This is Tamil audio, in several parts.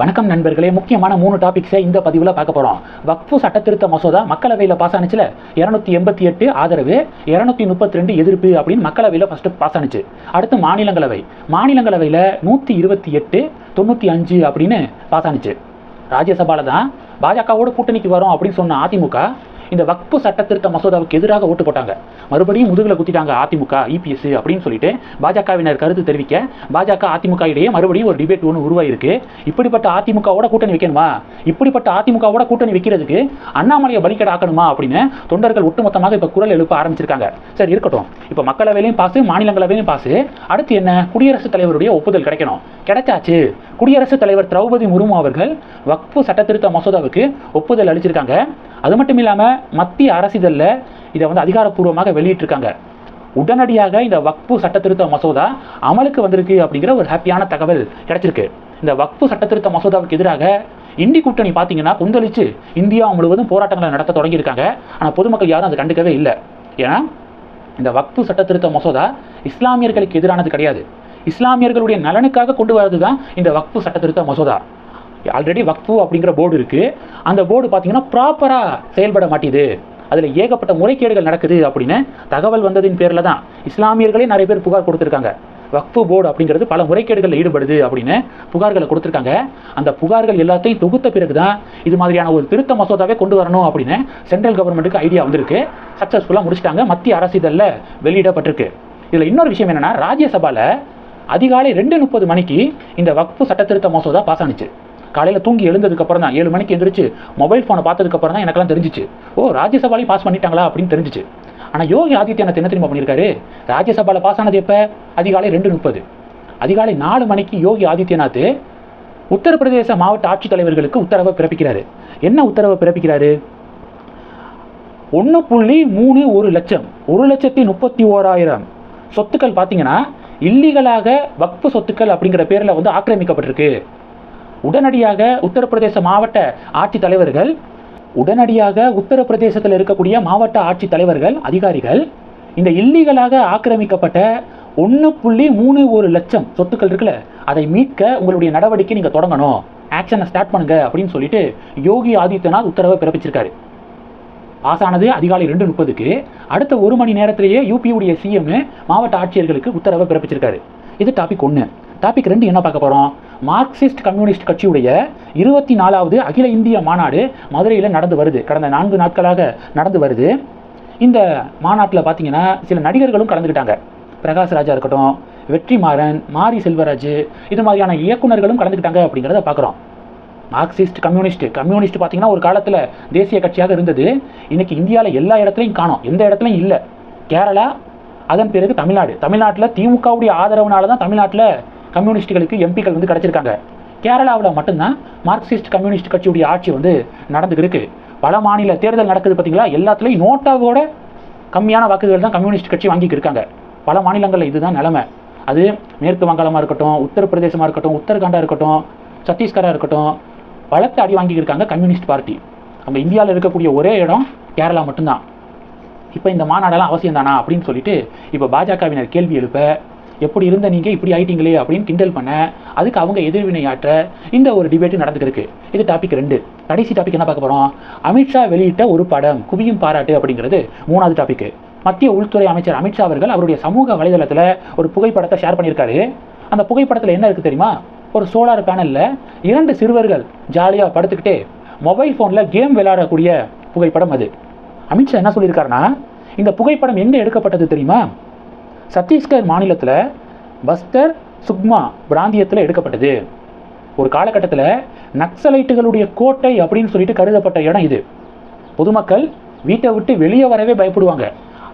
வணக்கம் நண்பர்களே முக்கியமான மூணு டாபிக்ஸை இந்த பதிவில் பார்க்க போகிறோம் வக்ஃபு சட்டத்திருத்த மசோதா மக்களவையில் பாஸ் ஆனிச்சில்? இரநூத்தி எண்பத்தி எட்டு ஆதரவு இரநூத்தி முப்பத்தி ரெண்டு எதிர்ப்பு அப்படின்னு மக்களவையில் ஃபஸ்ட்டு பாஸ் ஆனிச்சு. அடுத்து மாநிலங்களவை. மாநிலங்களவையில் நூற்றி இருபத்தி எட்டு தொண்ணூற்றி அஞ்சு அப்படின்னு பாஸ் ஆனிச்சு. ராஜ்யசபாவில் தான் பாஜகவோட கூட்டணிக்கு வரும் அப்படின்னு சொன்ன அதிமுக இந்த வக்பு சட்டத்திருத்த மசோதாவுக்கு எதிராக ஓட்டு போட்டாங்க. மறுபடியும் முதுகில் குத்திட்டாங்க அதிமுக இபிஎஸ் அப்படின்னு சொல்லிட்டு பாஜகவினர் கருத்து தெரிவிக்க பாஜக அதிமுக இடையே மறுபடியும் ஒரு டிபேட் ஒன்று உருவாயிருக்கு. இப்படிப்பட்ட அதிமுகவோட கூட்டணி வைக்கணுமா? இப்படிப்பட்ட அதிமுகவோட கூட்டணி வைக்கிறதுக்கு அண்ணாமலையை பலிக்கடை ஆக்கணுமா அப்படின்னு தொண்டர்கள் ஒட்டுமொத்தமாக இப்போ குரல் எழுப்ப ஆரம்பிச்சிருக்காங்க. சரி இருக்கட்டும். இப்போ மக்களவையிலையும் பாசு மாநிலங்களவையிலும் பாசு அடுத்து என்ன? குடியரசுத் தலைவருடைய ஒப்புதல் கிடைக்கணும். கிடைச்சாச்சு. குடியரசுத் தலைவர் திரௌபதி முர்மு அவர்கள் வக்ஃபு சட்டத்திருத்த மசோதாவுக்கு ஒப்புதல் அளிச்சிருக்காங்க. அது மட்டும் இல்லாமல் மத்திய அரசிதழில் இதை வந்து அதிகாரப்பூர்வமாக வெளியிட்டிருக்காங்க. உடனடியாக இந்த வக்பு சட்டத்திருத்த மசோதா அமலுக்கு வந்திருக்கு அப்படிங்கிற ஒரு ஹாப்பியான தகவல் கிடைச்சிருக்கு. இந்த வக்பு சட்டத்திருத்த மசோதாவுக்கு எதிராக இந்தி கூட்டணி பார்த்தீங்கன்னா கொந்தளிச்சு இந்தியா முழுவதும் போராட்டங்களை நடத்த தொடங்கியிருக்காங்க. ஆனால் பொதுமக்கள் யாரும் அதை கண்டுக்கவே இல்லை. ஏன்னா இந்த வக்பு சட்டத்திருத்த மசோதா இஸ்லாமியர்களுக்கு எதிரானது கிடையாது. இஸ்லாமியர்களுடைய நலனுக்காக கொண்டு வரது தான் இந்த வக்பு சட்டத்திருத்த மசோதா. ஆல்ரெடி வக்ஃபு அப்படிங்கிற போர்டு இருக்குது அந்த போர்டு பார்த்தீங்கன்னா ப்ராப்பராக செயல்பட மாட்டேது. அதில் ஏகப்பட்ட முறைகேடுகள் நடக்குது அப்படின்னு தகவல் வந்ததின் பேரில் தான் இஸ்லாமியர்களே நிறைய பேர் புகார் கொடுத்துருக்காங்க. வக்ஃபு போர்டு அப்படிங்கிறது பல முறைகேடுகளில் ஈடுபடுது அப்படின்னு புகார்களை கொடுத்துருக்காங்க. அந்த புகார்கள் எல்லாத்தையும் தொகுத்த பிறகு தான் இது மாதிரியான ஒரு திருத்த மசோதாவே கொண்டு வரணும் அப்படின்னு சென்ட்ரல் கவர்மெண்ட்டுக்கு ஐடியா வந்திருக்கு. சக்ஸஸ்ஃபுல்லாக முடிச்சிட்டாங்க. மத்திய அரசு இதழில் வெளியிடப்பட்டிருக்கு. இதில் இன்னொரு விஷயம் என்னென்னா ராஜ்யசபாவில் அதிகாலை ரெண்டு முப்பது மணிக்கு இந்த வக்ஃபு சட்டத்திருத்த மசோதா பாஸ் ஆனிச்சு. காலையில் தூங்கி எழுந்ததுக்கு அப்புறம் தான் ஏழு மணிக்கு எந்திரிச்சு மொபைல் ஃபோனை பார்த்ததுக்கப்புறம் தான் எனக்கெல்லாம் தெரிஞ்சிச்சு. ஓ ராஜ்யசபாலையும் பாஸ் பண்ணிட்டாங்களா அப்படின்னு தெரிஞ்சிச்சு. ஆனால் யோகி ஆதித்யநாத் என்ன தெரியுமா பண்ணியிருக்காரு? ராஜ்யசபாவில் பாஸ் ஆனது எப்போ? அதிகாலை ரெண்டு முப்பது. அதிகாலை நாலு மணிக்கு யோகி ஆதித்யநாத் உத்தரப்பிரதேச மாவட்ட ஆட்சித்தலைவர்களுக்கு உத்தரவை பிறப்பிக்கிறாரு. என்ன உத்தரவை பிறப்பிக்கிறாரு? ஒன்று புள்ளி மூணு ஒரு லட்சம். ஒரு லட்சத்தி முப்பத்தி ஓராயிரம். சொத்துக்கள் பார்த்தீங்கன்னா இல்லீகலாக வக்ஃபு சொத்துக்கள் அப்படிங்கிற பேரில் வந்து ஆக்கிரமிக்கப்பட்டிருக்கு. உடனடியாக உத்தரப்பிரதேச மாவட்ட ஆட்சித் தலைவர்கள் உடனடியாக உத்தரப்பிரதேசத்தில் இருக்கக்கூடிய மாவட்ட ஆட்சித் தலைவர்கள் அதிகாரிகள் இந்த இல்லீகலாக ஆக்கிரமிக்கப்பட்ட ஒன்று புள்ளி மூணு ஒரு லட்சம் சொத்துக்கள் இருக்குல்ல அதை மீட்க உங்களுடைய நடவடிக்கை நீங்கள் தொடங்கணும். ஆக்ஷனை ஸ்டார்ட் பண்ணுங்க அப்படின்னு சொல்லிட்டு யோகி ஆதித்யநாத் உத்தரவை பிறப்பிச்சிருக்காரு. பாஸ் ஆனது அதிகாலை ரெண்டு முப்பதுக்கு அடுத்த ஒரு மணி நேரத்திலேயே யூபியுடைய சிஎம் மாவட்ட ஆட்சியர்களுக்கு உத்தரவை பிறப்பிச்சிருக்காரு. இது டாபிக் ஒன்று டாபிக் ரெண்டு என்ன பார்க்க போகிறோம் மார்க்சிஸ்ட் கம்யூனிஸ்ட் கட்சியுடைய இருபத்தி நாலாவது அகில இந்திய மாநாடு மதுரையில் நடந்து வருது. கடந்த நான்கு நாட்களாக நடந்து வருது. இந்த மாநாட்டில் பார்த்தீங்கன்னா சில நடிகர்களும் கலந்துக்கிட்டாங்க பிரகாஷ் ராஜா இருக்கட்டும் வெற்றிமாறன் மாரி செல்வராஜ் இது மாதிரியான இயக்குனர்களும் கலந்துக்கிட்டாங்க அப்படிங்கிறத பார்க்குறோம் மார்க்சிஸ்ட் கம்யூனிஸ்ட். கம்யூனிஸ்ட் பார்த்தீங்கன்னா ஒரு காலத்தில் தேசிய கட்சியாக இருந்தது. இன்றைக்கி இந்தியாவில் எல்லா இடத்துலையும் காணும். எந்த இடத்துலையும் இல்லை. கேரளா அதன் பிறகு தமிழ்நாடு. தமிழ்நாட்டில் திமுகவுடைய ஆதரவுனால தான் தமிழ்நாட்டில் கம்யூனிஸ்டுகளுக்கு எம்பிக்கள் வந்து கிடச்சிருக்காங்க. கேரளாவில் மட்டும்தான் மார்க்சிஸ்ட் கம்யூனிஸ்ட் கட்சியுடைய ஆட்சி வந்து நடந்துக்கு பல மாநில தேர்தல் நடக்குது பார்த்தீங்களா எல்லாத்துலேயும் நோட்டாவோட கம்மியான வாக்குகள் தான் கம்யூனிஸ்ட் கட்சி வாங்கிட்டு இருக்காங்க. பல மாநிலங்களில் இதுதான் நிலைமை. அது மேற்கு வங்காளமாக இருக்கட்டும் உத்தரப்பிரதேசமாக இருக்கட்டும் உத்தரகாண்டாக இருக்கட்டும் சத்தீஸ்கராக இருக்கட்டும் பலத்த அடி வாங்கியிருக்காங்க கம்யூனிஸ்ட் பார்ட்டி. நம்ம இந்தியாவில் இருக்கக்கூடிய ஒரே இடம் கேரளா மட்டும்தான். இப்போ இந்த மாநாடெல்லாம் அவசியம் தானா அப்படின்னு சொல்லிட்டு இப்போ பாஜகவினர் கேள்வி எழுப்ப எப்படி இருந்த நீங்கள் இப்படி ஆயிட்டீங்களே அப்படின்னு கிண்டல் பண்ண அதுக்கு அவங்க எதிர்வினையாற்ற இந்த ஒரு டிபேட்டு நடந்துருக்கு இது டாபிக் ரெண்டு. கடைசி டாபிக் என்ன பார்க்க போகிறோம் அமித்ஷா வெளியிட்ட ஒரு படம் குவியும் பாராட்டு அப்படிங்கிறது மூணாவது டாபிக் மத்திய உள்துறை அமைச்சர் அமித்ஷா அவர்கள் அவருடைய சமூக வலைதளத்தில் ஒரு புகைப்படத்தை ஷேர் பண்ணியிருக்காரு. அந்த புகைப்படத்தில் என்ன இருக்குது தெரியுமா? ஒரு சோலார் பேனலில் இரண்டு சிறுவர்கள் ஜாலியாக படுத்துக்கிட்டே மொபைல் ஃபோனில் கேம் விளையாடக்கூடிய புகைப்படம் அது. அமித்ஷா என்ன சொல்லியிருக்காருன்னா இந்த புகைப்படம் எங்கே எடுக்கப்பட்டது தெரியுமா? சத்தீஸ்கர் மாநிலத்தில் பஸ்தர் சுக்மா பிராந்தியத்தில் எடுக்கப்பட்டது. ஒரு காலகட்டத்தில் நக்சலைட்டுகளுடைய கோட்டை அப்படின்னு சொல்லிட்டு கருதப்பட்ட இடம் இது. பொதுமக்கள் வீட்டை விட்டு வெளியே வரவே பயப்படுவாங்க.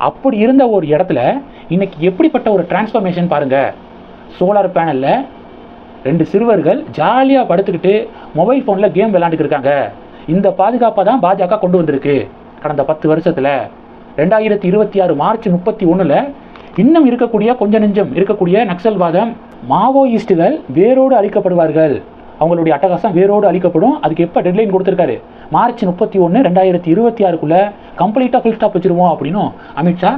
அப்படி இருந்த ஒரு இடத்துல இன்னைக்கு எப்படிப்பட்ட ஒரு டிரான்ஸ்ஃபர்மேஷன் பாருங்க. சோலார் பேனலில் ரெண்டு சிறுவர்கள் ஜாலியாக படுத்துக்கிட்டு மொபைல் ஃபோனில் கேம் விளையாண்டுட்டு இருக்காங்க. இந்த பாதுகாப்பை தான் பாஜக கொண்டு வந்திருக்கு. கடந்த பத்து வருஷத்தில் ரெண்டாயிரத்தி இருபத்தி ஆறு மார்ச் முப்பத்தி ஒன்றில் இன்னும் இருக்கக்கூடிய கொஞ்ச நெஞ்சம் இருக்கக்கூடிய நக்சல்வாதம் மாவோயிஸ்டுகள் வேரோடு அழிக்கப்படுவார்கள். அவங்களுடைய அட்டகாசம் வேரோடு அழிக்கப்படும். அதுக்கு எப்போ டெட்லைன் கொடுத்துருக்காரு? மார்ச் முப்பத்தி ஒன்று ரெண்டாயிரத்தி இருபத்தி ஆறுக்குள்ளே கம்ப்ளீட்டாக ஃபுல் ஸ்டாப் வச்சுருவோம் அப்படின்னும் அமித்ஷா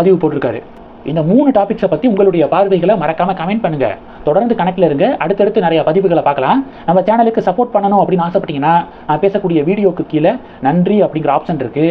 பதிவு போட்டிருக்காரு. இந்த மூணு டாபிக்ஸை பற்றி உங்களுடைய பார்வைகளை மறக்காமல் கமெண்ட் பண்ணுங்கள் தொடர்ந்து கணக்கில் இருங்க. அடுத்தடுத்து நிறைய பதிவுகளை பார்க்கலாம். நம்ம சேனலுக்கு சப்போர்ட் பண்ணணும் அப்படின்னு ஆசைப்பட்டீங்கன்னா நான் பேசக்கூடிய வீடியோக்கு கீழே நன்றி அப்படிங்கிற ஆப்ஷன் இருக்குது